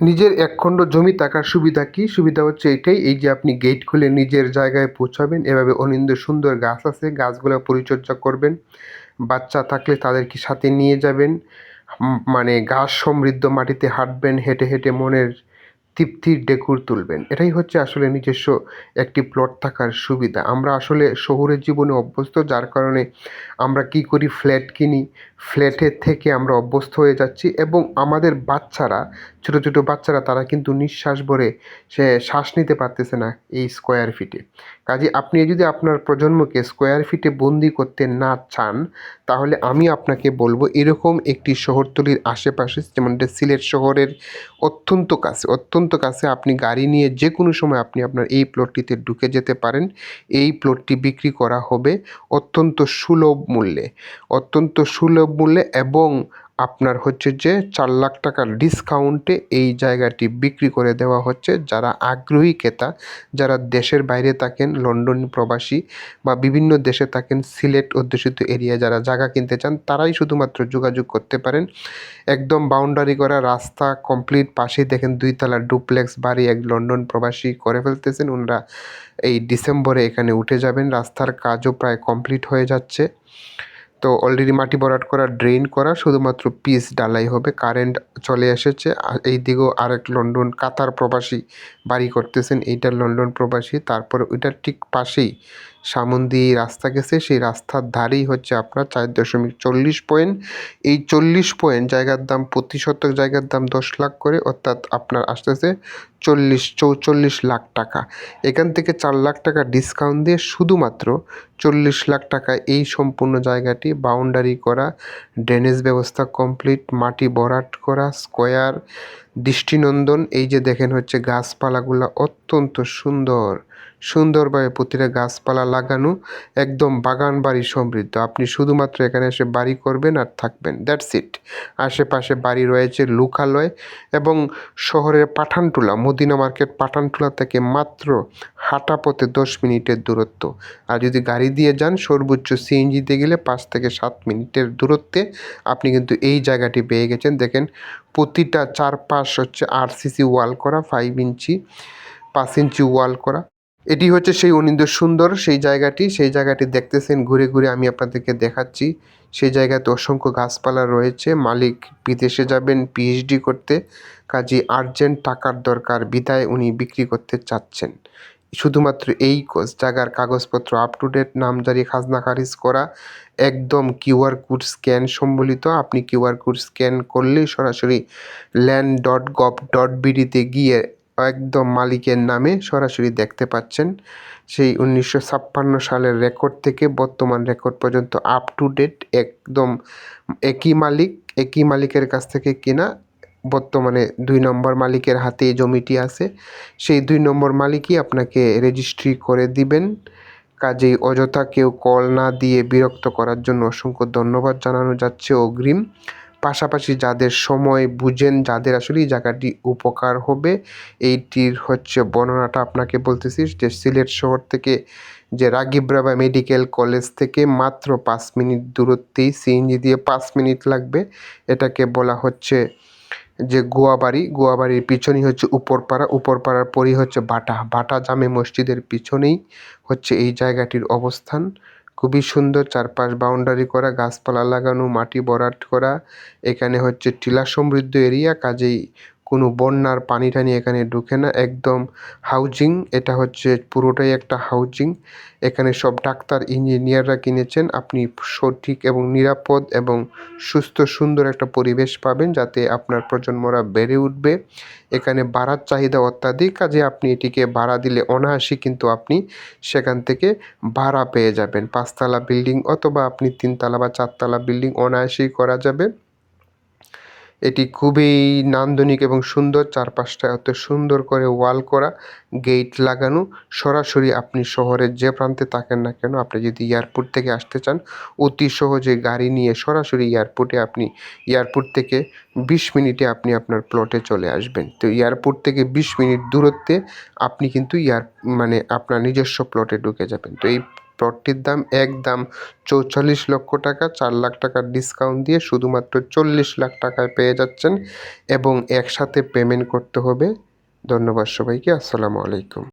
নিজের একখণ্ড জমি থাকার সুবিধা কি? সুবিধা হচ্ছে এটাই, এই যে আপনি গেট খুলে নিজের জায়গায় পৌঁছাবেন, এভাবে অনিন্দ সুন্দর গাছ আছে, গাছগুলো পরিচর্যা করবেন, বাচ্চা থাকলে তাদেরকে সাথে নিয়ে যাবেন মানে ঘাস সমৃদ্ধ মাটিতে হাঁটবেন, হেঁটে হেঁটে মনের তৃপ্তির ডেকুর তুলবেন। এটাই হচ্ছে আসলে নিজস্ব একটি প্লট থাকার সুবিধা। আমরা আসলে শহুরের জীবনে অভ্যস্ত, যার কারণে আমরা কি করি? ফ্ল্যাট কিনি। ফ্ল্যাটের থেকে আমরা অভ্যস্ত হয়ে যাচ্ছি এবং আমাদের বাচ্চারা, ছোটো ছোটো বাচ্চারা, তারা কিন্তু নিঃশ্বাস ভরে সে শ্বাস নিতে পারতেছে না এই স্কোয়ার ফিটে কাজে আপনি যদি আপনার প্রজন্মকে স্কোয়ার ফিটে বন্দি করতে না চান, তাহলে আমি আপনাকে বলব, এরকম একটি শহরতলির আশেপাশে যেমন সিলেট শহরের অত্যন্ত কাছে, অত্যন্ত কাছে আপনি গাড়ি নিয়ে যে কোনো সময় আপনি আপনার এই প্লটটিতে ঢুকে যেতে পারেন। এই প্লটটি বিক্রি করা হবে অত্যন্ত সুলভ মূল্যে। অত্যন্ত সুলভ মূল্যে এবং আপনার হচ্ছে যে চার লাখ টাকার ডিসকাউন্টে এই জায়গাটি বিক্রি করে দেওয়া হচ্ছে। যারা আগ্রহী ক্রেতা, যারা দেশের বাইরে থাকেন, লন্ডন প্রবাসী বা বিভিন্ন দেশে থাকেন, সিলেট অধ্যুষিত এরিয়া যারা জায়গা কিনতে চান, তারাই শুধুমাত্র যোগাযোগ করতে পারেন। একদম বাউন্ডারি করা রাস্তা কমপ্লিট পাশেই দেখেন দুইতলা ডুপ্লেক্স বাড়ি এক লন্ডন প্রবাসী করে ফেলতেছেন। ওনারা এই ডিসেম্বরে এখানে উঠে যাবেন। রাস্তার কাজও প্রায় কমপ্লিট হয়ে যাচ্ছে। তো অলরেডি মাটি ভরাট করা ড্রেন করা, শুধুমাত্র পিস ডালাই হবে। কারেন্ট চলে এসেছে এই দিকেও আরেক লন্ডন কাতার প্রবাসী বাড়ি করতেছেন, এইটা লন্ডন প্রবাসী। তারপরে ওইটার ঠিক পাশেই সামন্দি রাস্তা গেছে, সেই রাস্তার ধারেই হচ্ছে আপনার চার দশমিক চল্লিশ পয়েন্ট। এই চল্লিশ পয়েন্ট জায়গার দাম প্রতি শতক জায়গার দাম দশ লাখ করে, অর্থাৎ আপনার আসতেছে চল্লিশ চৌচল্লিশ লাখ টাকা। এখান থেকে চার লাখ টাকা ডিসকাউন্ট দিয়ে শুধুমাত্র চল্লিশ লাখ টাকা এই সম্পূর্ণ জায়গাটি বাউন্ডারি করা ড্রেনেজ ব্যবস্থা কমপ্লিট মাটি ভরাট করা স্কোয়ার দৃষ্টিনন্দন, এই যে দেখেন হচ্ছে গাছপালাগুলো অত্যন্ত সুন্দর, সুন্দরভাবে প্রতিটা গাছপালা লাগানো একদম বাগান বাড়ি সমৃদ্ধ। আপনি শুধুমাত্র এখানে এসে বাড়ি করবেন আর থাকবেন। দ্যাটস ইট আশেপাশে বাড়ি রয়েছে লোকালয় এবং শহরের পাঠানটুলা। মদিনা মার্কেট পাঠানটুলা থেকে মাত্র হাঁটা পথে দশ মিনিটের দূরত্ব। আর যদি গাড়ি দিয়ে যান, সর্বোচ্চ সিএনজিতে গেলে পাঁচ থেকে সাত মিনিটের দূরত্বে আপনি কিন্তু এই জায়গাটি পেয়ে গেছেন। দেখেন, প্রতিটা চারপাশ হচ্ছে আরসিসি ওয়াল করা ফাইভ ইঞ্চি পাঁচ ইঞ্চি ওয়াল করা। এটি হচ্ছে সেই অনিন্দ সুন্দর, সেই জায়গাটি সেই জায়গাটি দেখতেছেন, ঘুরে ঘুরে আমি আপনাদেরকে দেখাচ্ছি। সেই জায়গাতে অসংখ্য গাছপালা রয়েছে, মালিক বিদেশে যাবেন পিএইচডি করতে, কাজে আর্জেন্ট টাকার দরকার, বিদায় উনি বিক্রি করতে চাচ্ছেন। শুধুমাত্র এই জায়গার কাগজপত্র আপ টু ডেট নামজারি, খাজনা, খারিজ করা, একদম কিউআর কোড স্ক্যান সম্বলিত। আপনি কিউআর কোড স্ক্যান করলেই সরাসরি ল্যান্ড ডট গভ ডট বিডিতে গিয়ে একদম মালিকের নামে সরাসরি দেখতে পাচ্ছেন। সেই উনিশশো ছাপ্পান্ন সালের রেকর্ড থেকে বর্তমান রেকর্ড পর্যন্ত আপ টু ডেট একদম একই মালিক, একই মালিকের কাছ থেকে কেনা বর্তমানে দুই নম্বর মালিকের হাতে এই জমিটি আছে। সেই দুই নম্বর মালিকই আপনাকে রেজিস্ট্রি করে দিবেন। কাজেই অযথা কেউ কল না দিয়ে বিরক্ত করার জন্য অসংখ্য ধন্যবাদ জানানো যাচ্ছে অগ্রিম। পাশাপাশি যাদের সময় বুঝেন যাদের আসলে এই জায়গাটি উপকার হবে, এইটির হচ্ছে বর্ণনাটা আপনাকে বলতেছি যে সিলেট শহর থেকে যে রাগিব রাবা মেডিকেল কলেজ থেকে মাত্র পাঁচ মিনিট দূরত্বেই সিএনজি দিয়ে পাঁচ মিনিট লাগবে। এটাকে বলা হচ্ছে যে গোয়াবাড়ি। গোয়াবাড়ির পিছনেই হচ্ছে উপরপাড়া। উপরপাড়ার পরই হচ্ছে বাটা। বাটা জামে মসজিদের পিছনেই হচ্ছে এই জায়গাটির অবস্থান। খুবই সুন্দর চারপাশ বাউন্ডারি করা, গাছপালা লাগানো, মাটি বরাট করা, এখানে হচ্ছে টিলা সমৃদ্ধ এরিয়া কাজেই কোনো বন্যার পানি টানি এখানে ঢুকে না। একদম হাউজিং এটা হচ্ছে পুরোটাই একটা হাউজিং এখানে সব ডাক্তার ইঞ্জিনিয়াররা কিনেছেন। আপনি সঠিক এবং নিরাপদ এবং সুস্থ, সুন্দর একটা পরিবেশ পাবেন যাতে আপনার প্রজন্মরা বেড়ে উঠবে। এখানে ভাড়ার চাহিদা অত্যাধিক, কাজে আপনি এটিকে ভাড়া দিলে অনায়াসই কিন্তু আপনি সেখান থেকে ভাড়া পেয়ে যাবেন। পাঁচতলা বিল্ডিং অথবা আপনি তিনতলা বা চারতলা বিল্ডিং অনায়াসেই করা যাবে। এটি খুবই নান্দনিক এবং সুন্দর, চারপাশটা এত সুন্দর করে ওয়াল করা, গেট লাগানো। সরাসরি আপনি শহরের যে প্রান্তে থাকেন না কেন, আপনি যদি এয়ারপোর্ট থেকে আসতে চান, অতি সহজে গাড়ি নিয়ে সরাসরি এয়ারপোর্টে আপনি, এয়ারপোর্ট থেকে বিশ মিনিটে আপনি আপনার প্লটে চলে আসবেন। তো এয়ারপোর্ট থেকে বিশ মিনিট দূরত্বে আপনি কিন্তু এয়ার মানে আপনার নিজস্ব প্লটে ঢুকে যাবেন। তো এই প্লটটির দাম একদম চৌচল্লিশ লক্ষ টাকা, চার লাখ টাকার ডিসকাউন্ট দিয়ে শুধুমাত্র চল্লিশ লাখ টাকায় পেয়ে যাচ্ছেন এবং একসাথে পেমেন্ট করতে হবে। ধন্যবাদ সবাইকে, আসসালামু আলাইকুম।